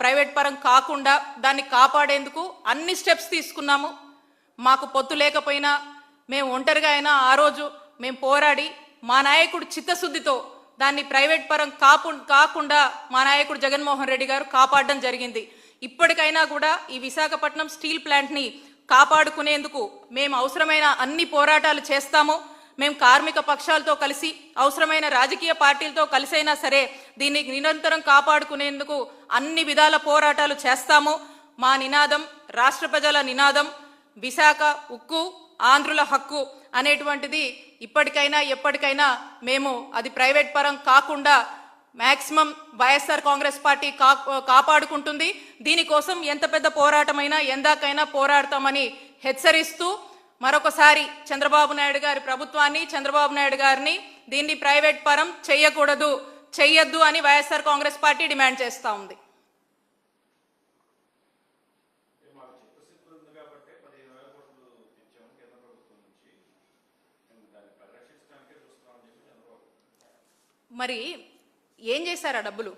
Private పరం కాకుండా దాన్ని కాపాడేందుకు అన్ని స్టెప్స్ తీసుకున్నాము. మాకు పొత్తు లేకపోయినా మేము ఒంటరిగా అయినా ఆ రోజు మేము పోరాడి మా నాయకుడు చిత్తశుద్ధితో దాన్ని ప్రైవేట్ పరం కాపు కాకుండా మా నాయకుడు జగన్మోహన్ రెడ్డి గారు కాపాడడం జరిగింది. ఇప్పటికైనా కూడా ఈ విశాఖపట్నం స్టీల్ ప్లాంట్ని కాపాడుకునేందుకు మేము అవసరమైన అన్ని పోరాటాలు చేస్తాము. మేము కార్మిక పక్షాలతో కలిసి అవసరమైన రాజకీయ పార్టీలతో కలిసైనా సరే దీన్ని నిరంతరం కాపాడుకునేందుకు అన్ని విధాల పోరాటాలు చేస్తాము. మా నినాదం రాష్ట్ర ప్రజల నినాదం విశాఖ ఉక్కు ఆంధ్రుల హక్కు అనేటువంటిది ఇప్పటికైనా ఎప్పటికైనా మేము అది ప్రైవేట్ పరం కాకుండా మ్యాక్సిమం వైఎస్ఆర్ కాంగ్రెస్ పార్టీ కా కాపాడుకుంటుంది. దీనికోసం ఎంత పెద్ద పోరాటమైనా ఎందాకైనా పోరాడతామని హెచ్చరిస్తూ మరొకసారి చంద్రబాబు నాయుడు గారి ప్రభుత్వాన్ని చంద్రబాబు నాయుడు గారిని దీన్ని ప్రైవేట్ పరం చేయకూడదు. చెయ్యొద్దు అని వైఎస్ఆర్ కాంగ్రెస్ పార్టీ డిమాండ్ చేస్తూ ఉంది. మరి ఏం చేశారు ఆ డబ్బులు?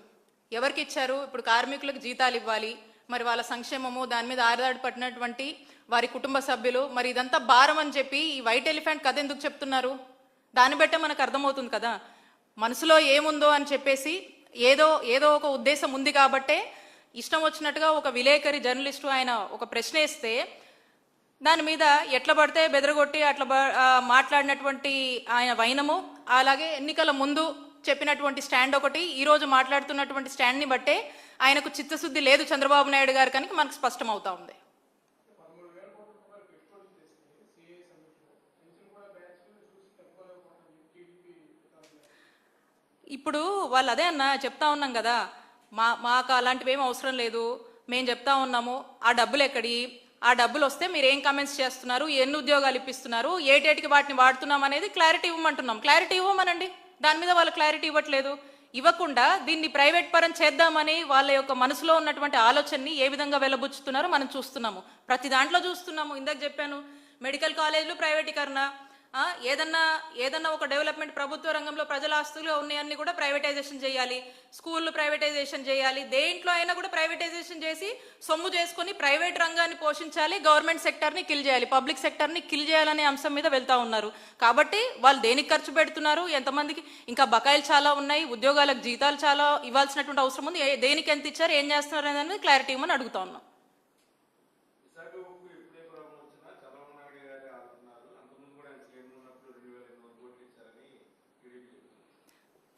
ఎవరికి ఇచ్చారు? ఇప్పుడు కార్మికులకు జీతాలు ఇవ్వాలి మరి వాళ్ళ సంక్షేమము దాని మీద ఆరదాడి పట్టినటువంటి వారి కుటుంబ సభ్యులు మరి ఇదంతా భారం అని చెప్పి ఈ వైట్ ఎలిఫెంట్ కథ ఎందుకు చెప్తున్నారు? దాన్ని బట్టే మనకు అర్థమవుతుంది కదా. మనసులో ఏముందో అని చెప్పేసి ఏదో ఏదో ఒక ఉద్దేశం ఉంది కాబట్టే ఇష్టం వచ్చినట్టుగా ఒక విలేకరి జర్నలిస్టు ఆయన ఒక ప్రశ్న వేస్తే దాని మీద ఎట్లా పడితే బెదరగొట్టి అట్లా మాట్లాడినటువంటి ఆయన వైనము అలాగే ఎన్నికల ముందు చెప్పినటువంటి స్టాండ్ ఒకటి ఈరోజు మాట్లాడుతున్నటువంటి స్టాండ్ని బట్టే ఆయనకు చిత్తశుద్ధి లేదు చంద్రబాబు నాయుడు గారు కనుక మనకు స్పష్టం అవుతా ఉంది. ఇప్పుడు వాళ్ళు అదే అన్న చెప్తా ఉన్నాం కదా మా మాకు అలాంటివి ఏం అవసరం లేదు మేము చెప్తా ఉన్నాము ఆ డబ్బులు ఎక్కడి ఆ డబ్బులు వస్తే మీరు ఏం కమెంట్స్ చేస్తున్నారు ఎన్ని ఉద్యోగాలు ఇప్పిస్తున్నారు ఏటేటికి వాటిని వాడుతున్నాం అనేది క్లారిటీ ఇవ్వమంటున్నాం. క్లారిటీ ఇవ్వమనండి. దాని మీద వాళ్ళు క్లారిటీ ఇవ్వట్లేదు. ఇవ్వకుండా దీన్ని ప్రైవేట్ పరం చేద్దామని వాళ్ళ యొక్క మనసులో ఉన్నటువంటి ఆలోచనని ఏ విధంగా వెళ్ళబుచ్చుతున్నారో మనం చూస్తున్నాము. ప్రతి దాంట్లో చూస్తున్నాము. ఇందాక చెప్పాను మెడికల్ కాలేజీలు ప్రైవేటీకరణ ఏదన్నా ఏదన్నా ఒక డెవలప్మెంట్ ప్రభుత్వ రంగంలో ప్రజల ఆస్తులు ఉన్నాయన్నీ కూడా ప్రైవేటైజేషన్ చేయాలి. స్కూళ్ళు ప్రైవేటైజేషన్ చేయాలి. దేంట్లో అయినా కూడా ప్రైవేటైజేషన్ చేసి సొమ్ము చేసుకుని ప్రైవేట్ రంగాన్ని పోషించాలి గవర్నమెంట్ సెక్టర్ని కిల్ చేయాలి. పబ్లిక్ సెక్టర్ని కిల్ చేయాలనే అంశం మీద వెళ్తా ఉన్నారు. కాబట్టి వాళ్ళు దేనికి ఖర్చు పెడుతున్నారు? ఎంతమందికి? ఇంకా బకాయిలు చాలా ఉన్నాయి ఉద్యోగాలకు జీతాలు చాలా ఇవ్వాల్సినటువంటి అవసరం ఉంది. దేనికి ఎంత ఇచ్చారు ఏం చేస్తున్నారు అనేది క్లారిటీ ఇవ్వమని అడుగుతా ఉన్నాం.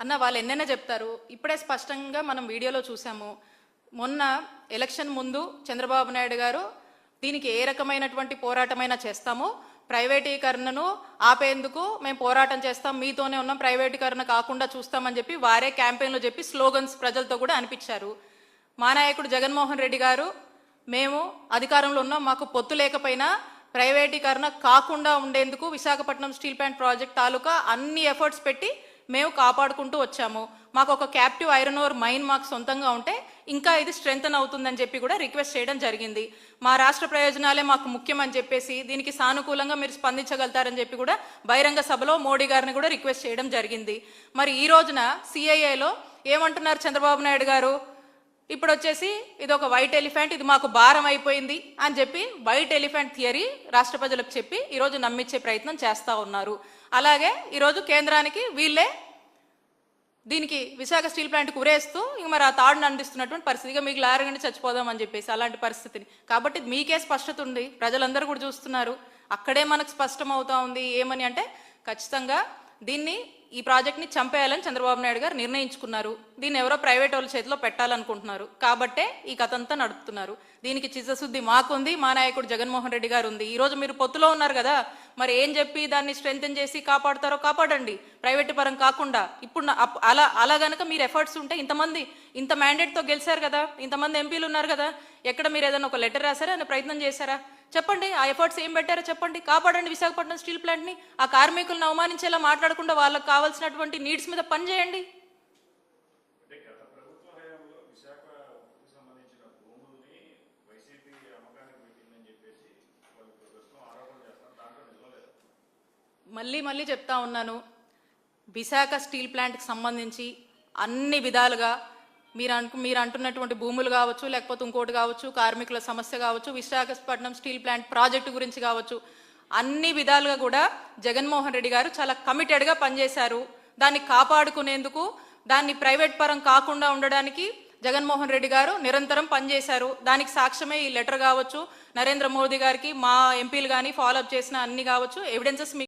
అన్న వాళ్ళు ఎన్నైనా చెప్తారు. ఇప్పుడే స్పష్టంగా మనం వీడియోలో చూసాము. మొన్న ఎలక్షన్ ముందు చంద్రబాబు నాయుడు గారు దీనికి ఏ రకమైనటువంటి పోరాటమైనా చేస్తామో ప్రైవేటీకరణను ఆపేందుకు మేము పోరాటం చేస్తాం. మీతోనే ఉన్నాం. ప్రైవేటీకరణ కాకుండా చూస్తామని చెప్పి వారే క్యాంపెయిన్లో చెప్పి స్లోగన్స్ ప్రజలతో కూడా అనిపించారు. మా నాయకుడు జగన్మోహన్ రెడ్డి గారు మేము అధికారంలో ఉన్నాం. మాకు పొత్తు లేకపోయినా ప్రైవేటీకరణ కాకుండా ఉండేందుకు విశాఖపట్నం స్టీల్ ప్లాంట్ ప్రాజెక్ట్ తాలూకా అన్ని ఎఫర్ట్స్ పెట్టి మేము కాపాడుకుంటూ వచ్చాము. మాకు ఒక క్యాప్టివ్ ఐరన్ ఓర్ మైన్ మాకు సొంతంగా ఉంటే ఇంకా ఇది స్ట్రెంగ్తన్ అవుతుందని చెప్పి కూడా రిక్వెస్ట్ చేయడం జరిగింది. మా రాష్ట్ర ప్రయోజనాలే మాకు ముఖ్యమని చెప్పేసి దీనికి సానుకూలంగా మీరు స్పందించగలుగుతారని చెప్పి కూడా బహిరంగ సభలో మోడీ గారిని కూడా రిక్వెస్ట్ చేయడం జరిగింది. మరి ఈ రోజున సిఐఏలో ఏమంటున్నారు చంద్రబాబు నాయుడు గారు? ఇప్పుడు వచ్చేసి ఇది ఒక వైట్ ఎలిఫెంట్ ఇది మాకు భారం అయిపోయింది అని చెప్పి వైట్ ఎలిఫెంట్ థియరీ రాష్ట్ర ప్రజలకు చెప్పి ఈరోజు నమ్మించే ప్రయత్నం చేస్తూ ఉన్నారు. అలాగే ఈరోజు కేంద్రానికి వీళ్ళే దీనికి విశాఖ స్టీల్ ప్లాంట్కి ఉరేస్తూ ఇంక మరి ఆ తాడును అందిస్తున్నటువంటి పరిస్థితి. ఇక మీకు లారగండి చచ్చిపోదామని చెప్పేసి అలాంటి పరిస్థితిని. కాబట్టి మీకే స్పష్టత ఉంది. ప్రజలందరూ కూడా చూస్తున్నారు. అక్కడే మనకు స్పష్టం అవుతా ఉంది. ఏమని అంటే ఖచ్చితంగా దీన్ని ఈ ప్రాజెక్ట్ని చంపేయాలని చంద్రబాబు నాయుడు గారు నిర్ణయించుకున్నారు. దీన్ని ఎవరో ప్రైవేట్ వాళ్ళ చేతిలో పెట్టాలనుకుంటున్నారు. కాబట్టే ఈ కథంతా నడుపుతున్నారు. దీనికి చిత్తశుద్ధి మాకుంది మా నాయకుడు జగన్మోహన్ రెడ్డి గారు ఉంది. ఈరోజు మీరు పొత్తులో ఉన్నారు కదా. మరి ఏం చెప్పి దాన్ని స్ట్రెంగ్తన్ చేసి కాపాడతారో కాపాడండి. ప్రైవేట్ పరం కాకుండా ఇప్పుడు నా- అలా అలా గనక మీరు ఎఫర్ట్స్ ఉంటే ఇంతమంది ఇంత మ్యాండేట్తో గెలిచారు కదా ఇంతమంది ఎంపీలు ఉన్నారు కదా ఎక్కడ మీరు ఏదైనా ఒక లెటర్ రాసారా? అని ప్రయత్నం చేశారా? చెప్పండి ఆ ఎఫర్ట్స్ ఏం పెట్టారో చెప్పండి. కాపాడండి విశాఖపట్నం స్టీల్ ప్లాంట్ని. ఆ కార్మికులను అవమానించేలా మాట్లాడకుండా వాళ్ళకి కావాల్సినటువంటి నీడ్స్ మీద పని చేయండి. మళ్ళీ మళ్ళీ చెప్తా ఉన్నాను. విశాఖ స్టీల్ ప్లాంట్కి సంబంధించి అన్ని విధాలుగా మీరు అను మీరు అంటున్నటువంటి భూములు కావచ్చు లేకపోతే ఇంకోటి కావచ్చు కార్మికుల సమస్య కావచ్చు విశాఖపట్నం స్టీల్ ప్లాంట్ ప్రాజెక్టు గురించి కావచ్చు అన్ని విధాలుగా కూడా జగన్మోహన్ రెడ్డి గారు చాలా కమిటెడ్గా పనిచేశారు. దాన్ని కాపాడుకునేందుకు దాన్ని ప్రైవేట్ పరం కాకుండా ఉండడానికి జగన్మోహన్ రెడ్డి గారు నిరంతరం పనిచేశారు. దానికి సాక్ష్యమే ఈ లెటర్ కావచ్చు. నరేంద్ర మోదీ గారికి మా ఎంపీలు కానీ ఫాలోఅప్ చేసిన అన్ని కావచ్చు. ఎవిడెన్సెస్